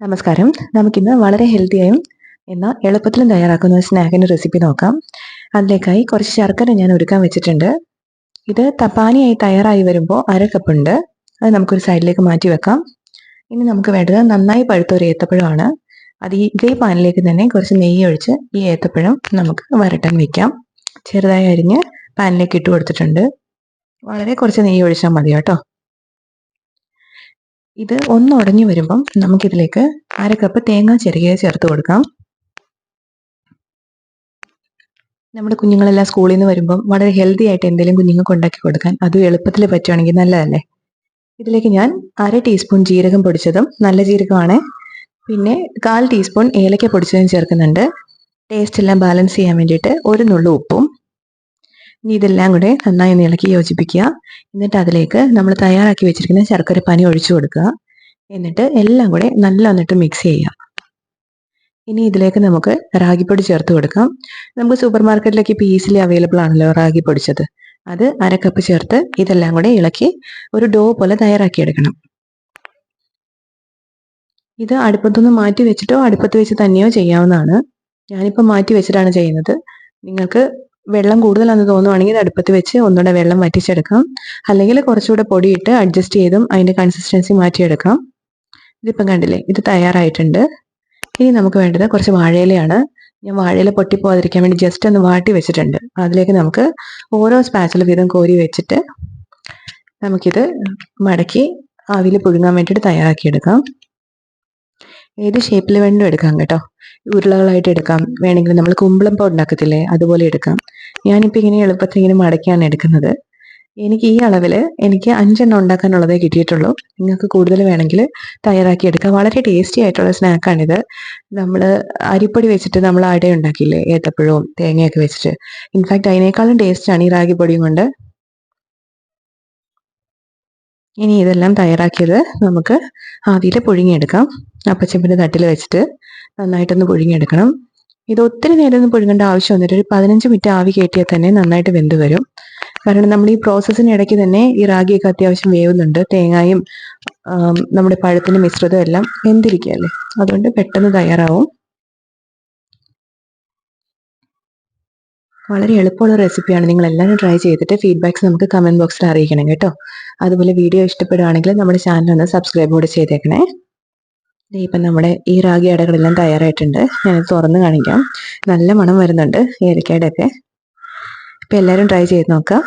നമസ്കാരം. നമുക്കിന്ന് വളരെ ഹെൽത്തിയായും എന്നാൽ എളുപ്പത്തിലും തയ്യാറാക്കുന്ന ഒരു സ്നാക്കിന്റെ റെസിപ്പി നോക്കാം. അതിലേക്കായി കുറച്ച് ശർക്കര ഞാൻ ഒരുക്കാൻ വെച്ചിട്ടുണ്ട്. ഇത് തപ്പാനിയായി തയ്യാറായി വരുമ്പോൾ അര കപ്പുണ്ട് അത് നമുക്കൊരു സൈഡിലേക്ക് മാറ്റി വെക്കാം. ഇനി നമുക്ക് വേണ്ടത് നന്നായി പഴുത്ത ഒരു ഏത്തപ്പഴമാണ്. അത് ഈ ഇതേ പാനിലേക്ക് തന്നെ കുറച്ച് നെയ്യ് ഒഴിച്ച് ഈ ഏത്തപ്പഴം നമുക്ക് വരട്ടാൻ വെക്കാം. ചെറുതായി അരിഞ്ഞ് പാനിലേക്ക് ഇട്ട് കൊടുത്തിട്ടുണ്ട്. വളരെ കുറച്ച് നെയ്യ് ഒഴിച്ചാൽ മതി കേട്ടോ. ഇത് ഒന്ന് ഉടഞ്ഞു വരുമ്പം നമുക്കിതിലേക്ക് അര കപ്പ് തേങ്ങ ചെറുകിയ ചേർത്ത് കൊടുക്കാം. നമ്മുടെ കുഞ്ഞുങ്ങളെല്ലാം സ്കൂളിൽ നിന്ന് വരുമ്പം വളരെ ഹെൽത്തി ആയിട്ട് എന്തെങ്കിലും കുഞ്ഞുങ്ങൾക്ക് ഉണ്ടാക്കി കൊടുക്കാൻ അതും എളുപ്പത്തിൽ പറ്റുവാണെങ്കിൽ നല്ലതല്ലേ? ഇതിലേക്ക് ഞാൻ അര ടീസ്പൂൺ ജീരകം പൊടിച്ചതും നല്ല ജീരകമാണ്. പിന്നെ കാൽ ടീസ്പൂൺ ഏലക്ക പൊടിച്ചതും ചേർക്കുന്നുണ്ട്. ടേസ്റ്റ് എല്ലാം ബാലൻസ് ചെയ്യാൻ വേണ്ടിയിട്ട് ഒരു നുള്ളു ഉപ്പും ഇനി ഇതെല്ലാം കൂടെ നന്നായി ഒന്ന് ഇളക്കി യോജിപ്പിക്കുക. എന്നിട്ട് അതിലേക്ക് നമ്മൾ തയ്യാറാക്കി വെച്ചിരിക്കുന്ന ശർക്കര പനി ഒഴിച്ചു കൊടുക്കുക. എന്നിട്ട് എല്ലാം കൂടെ നല്ല വന്നിട്ട് മിക്സ് ചെയ്യുക. ഇനി ഇതിലേക്ക് നമുക്ക് റാഗിപ്പൊടി ചേർത്ത് കൊടുക്കാം. നമുക്ക് സൂപ്പർ മാർക്കറ്റിലേക്ക് ഈസിലി അവൈലബിൾ ആണല്ലോ റാഗി പൊടിച്ചത്. അത് അര കപ്പ് ചേർത്ത് ഇതെല്ലാം കൂടെ ഇളക്കി ഒരു ഡോ പോലെ തയ്യാറാക്കിയെടുക്കണം ഇത് അടുപ്പത്തൊന്ന് മാറ്റി വെച്ചിട്ടോ അടുപ്പത്ത് വെച്ച് തന്നെയോ ചെയ്യാവുന്നതാണ്. ഞാനിപ്പോൾ മാറ്റി വെച്ചിട്ടാണ് ചെയ്യുന്നത്. നിങ്ങൾക്ക് വെള്ളം കൂടുതലാണെന്ന് തോന്നുവാണെങ്കിൽ അടുപ്പത്ത് വെച്ച് ഒന്നുകൂടെ വെള്ളം വറ്റിച്ചെടുക്കാം. അല്ലെങ്കിൽ കുറച്ചുകൂടെ പൊടിയിട്ട് അഡ്ജസ്റ്റ് ചെയ്തും അതിന്റെ കൺസിസ്റ്റൻസി മാറ്റിയെടുക്കാം. ഇതിപ്പം കണ്ടില്ലേ ഇത് തയ്യാറായിട്ടുണ്ട്. ഇനി നമുക്ക് വേണ്ടത് കുറച്ച് വാഴയിലയാണ്. ഞാൻ വാഴയില പൊട്ടിപ്പോകാതിരിക്കാൻ വേണ്ടി ജസ്റ്റ് ഒന്ന് വാട്ടി വെച്ചിട്ടുണ്ട്. അതിലേക്ക് നമുക്ക് ഓരോ സ്പാച്ചിൽ വീതം കോരി വെച്ചിട്ട് നമുക്കിത് മടക്കി ആവിയിൽ പുഴുങ്ങാൻ വേണ്ടിയിട്ട് തയ്യാറാക്കിയെടുക്കാം. ഏത് ഷേപ്പിൽ വേണ്ടും എടുക്കാം കേട്ടോ. ഉരുളകളായിട്ട് എടുക്കാം. വേണമെങ്കിൽ നമ്മൾ കുമ്പളപ്പം ഉണ്ടാക്കത്തില്ലേ അതുപോലെ എടുക്കാം. ഞാനിപ്പോൾ ഇങ്ങനെ എളുപ്പത്തിൽ ഇങ്ങനെ മടക്കിയാണ് എടുക്കുന്നത്. എനിക്ക് ഈ അളവിൽ എനിക്ക് അഞ്ചെണ്ണം ഉണ്ടാക്കാനുള്ളതേ കിട്ടിയിട്ടുള്ളൂ. നിങ്ങൾക്ക് കൂടുതൽ വേണമെങ്കിൽ തയ്യാറാക്കി എടുക്കാം. വളരെ ടേസ്റ്റി ആയിട്ടുള്ള സ്നാക്കാണിത് നമ്മൾ അരിപ്പൊടി വെച്ചിട്ട് നമ്മൾ അട ഉണ്ടാക്കിയില്ലേ? ഏത്തപ്പഴവും തേങ്ങയൊക്കെ വെച്ചിട്ട്. ഇൻഫാക്റ്റ് അതിനേക്കാളും ടേസ്റ്റാണ് ഈ റാഗി പൊടിയും കൊണ്ട്. ഇനി ഇതെല്ലാം തയ്യാറാക്കിയത് നമുക്ക് ആവിയിൽ പുഴുങ്ങിയെടുക്കാം. അപ്പച്ചമ്പിന്റെ തട്ടിൽ വെച്ചിട്ട് നന്നായിട്ടൊന്ന് പുഴുങ്ങിയെടുക്കണം. ഇത് ഒത്തിരി നേരം ഒന്നും ആവശ്യം വന്നിട്ട് ഒരു പതിനഞ്ച് മിനിറ്റ് ആവി കയറ്റിയാൽ തന്നെ നന്നായിട്ട് വെന്ത് വരും. കാരണം നമ്മൾ ഈ പ്രോസസ്സിന് ഇടയ്ക്ക് തന്നെ ഈ റാഗിയൊക്കെ അത്യാവശ്യം വേവുന്നുണ്ട്. തേങ്ങായും നമ്മുടെ പഴത്തിന്റെ മിശ്രിതം എല്ലാം വെന്തിരിക്കുകയല്ലേ അതുകൊണ്ട് പെട്ടെന്ന് തയ്യാറാവും. വളരെ എളുപ്പമുള്ള റെസിപ്പിയാണ്. നിങ്ങൾ എല്ലാവരും ട്രൈ ചെയ്തിട്ട് ഫീഡ്ബാക്ക്സ് നമുക്ക് കമന്റ് ബോക്സിൽ അറിയിക്കണം കേട്ടോ. അതുപോലെ വീഡിയോ ഇഷ്ടപ്പെടുകയാണെങ്കിൽ നമ്മുടെ ചാനൽ ഒന്ന് സബ്സ്ക്രൈബ് കൂടെ ചെയ്തേക്കണേ. ഇപ്പം നമ്മുടെ ഈ റാഗി അടകളെല്ലാം തയ്യാറായിട്ടുണ്ട്. ഞാൻ തുറന്ന് കാണിക്കാം. നല്ല മണം വരുന്നുണ്ട്. ഏലക്കയുടെയൊക്കെ. ഇപ്പം എല്ലാവരും ട്രൈ ചെയ്ത് നോക്കാം.